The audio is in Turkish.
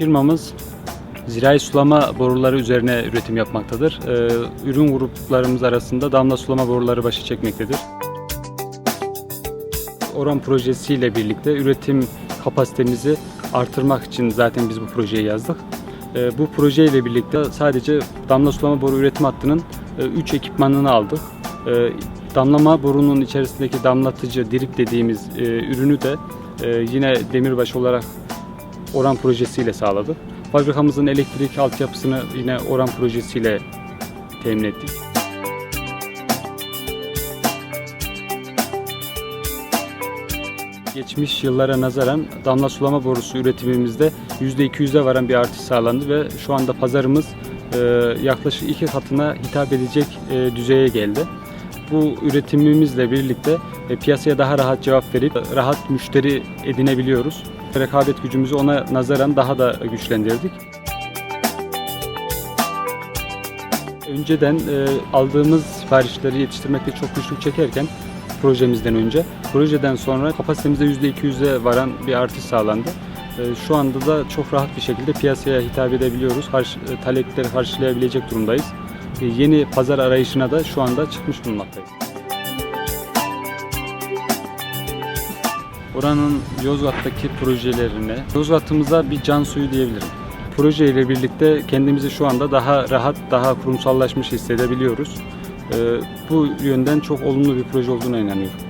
Firmamız zirai sulama boruları üzerine üretim yapmaktadır. Ee, ürün gruplarımız arasında damla sulama boruları başı çekmektedir. Oran projesiyle birlikte üretim kapasitemizi artırmak için zaten biz bu projeyi yazdık. Ee, bu projeyle birlikte sadece damla sulama boru üretim hattının 3 ekipmanını aldık. Ee, damlama borunun içerisindeki damlatıcı, drip dediğimiz e, ürünü de e, yine demirbaş olarak Oran projesiyle sağladık. Fabrikamızın elektrik altyapısını yine Oran projesiyle temin ettik. Geçmiş yıllara nazaran damla sulama borusu üretimimizde %200'e varan bir artış sağlandı ve şu anda pazarımız e, yaklaşık iki katına hitap edecek e, düzeye geldi. Bu üretimimizle birlikte e, piyasaya daha rahat cevap verip e, rahat müşteri edinebiliyoruz. Rekabet gücümüzü ona nazaran daha da güçlendirdik. Önceden e, aldığımız siparişleri yetiştirmekte çok güçlük çekerken projemizden önce, projeden sonra kapasitemizde %200'e varan bir artış sağlandı. Şu anda da çok rahat bir şekilde piyasaya hitap edebiliyoruz. E, talepleri karşılayabilecek durumdayız. E, yeni pazar arayışına da şu anda çıkmış bulunmaktayız. Oranın Yozgat'taki projelerine, Yozgat'ımıza bir can suyu diyebilirim. Proje ile birlikte kendimizi şu anda daha rahat, daha kurumsallaşmış hissedebiliyoruz. Ee, Bu yönden çok olumlu bir proje olduğuna inanıyorum.